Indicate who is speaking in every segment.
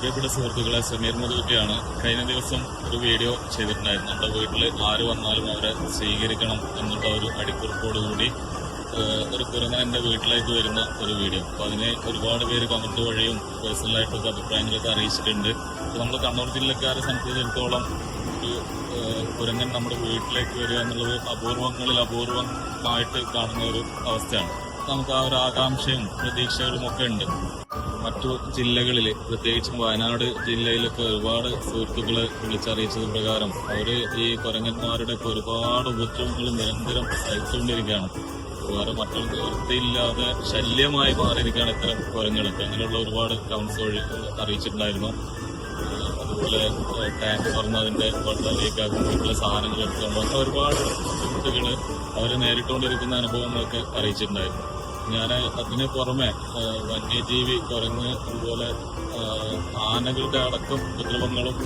Speaker 1: പ്രിയപ്പെട്ട സുഹൃത്തുക്കളെ സമീർ മുതുകുട്ടിയാണ്. കഴിഞ്ഞ ദിവസം ഒരു വീഡിയോ ചെയ്തിട്ടുണ്ടായിരുന്നു. നമ്മുടെ വീട്ടിൽ ആര് വന്നാലും അവരെ സ്വീകരിക്കണം എന്നുള്ള ഒരു അടിക്കുറിപ്പോടുകൂടി ഒരു കുരങ്ങൻ എന്റെ വീട്ടിലേക്ക് വരുന്ന ഒരു വീഡിയോ. അപ്പോൾ അതിനെ ഒരുപാട് പേര് കമന്റ് വഴിയും പേഴ്സണലായിട്ടൊക്കെ അഭിപ്രായങ്ങളൊക്കെ അറിയിച്ചിട്ടുണ്ട്. അപ്പോൾ നമ്മൾ കണ്ണൂർ ജില്ലക്കാരെ സംബന്ധിച്ചിടത്തോളം ഒരു കുരങ്ങൻ നമ്മുടെ വീട്ടിലേക്ക് വരിക എന്നുള്ളത് അപൂർവങ്ങളിൽ അപൂർവമായിട്ട് കാണുന്ന ഒരു അവസ്ഥയാണ്. നമുക്ക് ആ ഒരു ആകാംക്ഷയും പ്രതീക്ഷകളും ഒക്കെ ഉണ്ട്. മറ്റു ജില്ലകളിൽ പ്രത്യേകിച്ചും വയനാട് ജില്ലയിലൊക്കെ ഒരുപാട് സുഹൃത്തുക്കളെ വിളിച്ചറിയിച്ചത് പ്രകാരം അവർ ഈ കുരങ്ങന്മാരുടെ ഒക്കെ ഒരുപാട് ഉപദ്രവങ്ങൾ നിരന്തരം സഹിച്ചുകൊണ്ടിരിക്കുകയാണ് വേറെ മറ്റുള്ള വൃത്തിയില്ലാതെ ശല്യമായി മാറിയിരിക്കുകയാണ് ഇത്തരം കുരങ്ങുകളൊക്കെ. അങ്ങനെയുള്ള ഒരുപാട് കൗൺസിൽ വഴി അറിയിച്ചിട്ടുണ്ടായിരുന്നു. അതുപോലെ ടാങ്ക് തുറന്ന് അതിന്റെ വെള്ളം ലീക്കാക്കും വീട്ടിലെ സാധനങ്ങൾ എടുത്തുകൊണ്ട് അങ്ങനെ ഒരുപാട് ബുദ്ധിമുട്ടുകൾ അവർ നേരിട്ടുകൊണ്ടിരിക്കുന്ന അനുഭവങ്ങളൊക്കെ അറിയിച്ചിട്ടുണ്ടായിരുന്നു. ഞാൻ അതിന് പുറമെ വന്യജീവി കുരങ്ങ് അതുപോലെ ആനകളുടെ അടക്കം ഉപദ്രവങ്ങളും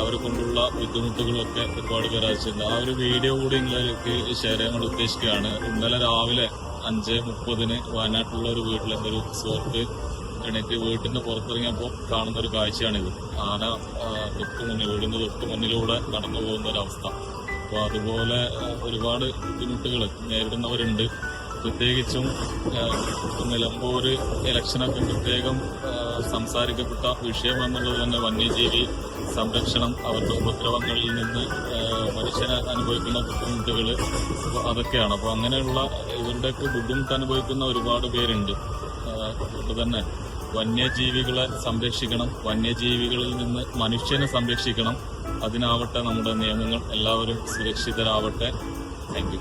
Speaker 1: അവർ കൊണ്ടുള്ള ബുദ്ധിമുട്ടുകളും ഒക്കെ ഒരുപാട് പേർ അയച്ചിട്ടുണ്ട് ആ ഒരു വീഡിയോ കൂടി നിങ്ങളിലേക്ക് ഷെയർ ചെയ്യാൻ ഉദ്ദേശിക്കുകയാണ്. ഇന്നലെ രാവിലെ അഞ്ച് മുപ്പതിന് വയനാട്ടിലുള്ള ഒരു വീട്ടിൽ എന്റെ ഒരു സുഹൃത്ത് എണീറ്റ് വീട്ടിന്റെ പുറത്തിറങ്ങിയപ്പോൾ കാണുന്ന ഒരു കാഴ്ചയാണിത്. ആന തൊട്ട് മുന്നിൽ വീടിന്റെ തൊട്ട് മുന്നിലൂടെ കടന്നു പോകുന്ന ഒരവസ്ഥ അപ്പോൾ അതുപോലെ ഒരുപാട് ബുദ്ധിമുട്ടുകൾ നേരിടുന്നവരുണ്ട്. പ്രത്യേകിച്ചും നിലമ്പൂർ ഇലക്ഷനൊക്കെ പ്രത്യേകം സംസാരിക്കപ്പെട്ട വിഷയം എന്നുള്ളത് തന്നെ വന്യജീവി സംരക്ഷണം അവരുടെ ഉപദ്രവങ്ങളിൽ നിന്ന് മനുഷ്യനെ അനുഭവിക്കുന്ന ബുദ്ധിമുട്ടുകൾ അതൊക്കെയാണ്. അപ്പോൾ അങ്ങനെയുള്ള ഇവരുടെയൊക്കെ ബുദ്ധിമുട്ട് അനുഭവിക്കുന്ന ഒരുപാട് പേരുണ്ട്. അതുകൊണ്ട് തന്നെ വന്യജീവികളെ സംരക്ഷിക്കണം വന്യജീവികളിൽ നിന്ന് മനുഷ്യനെ സംരക്ഷിക്കണം. അതിനാവട്ടെ നമ്മുടെ നിയമങ്ങൾ എല്ലാവരും സുരക്ഷിതരാവട്ടെ. താങ്ക്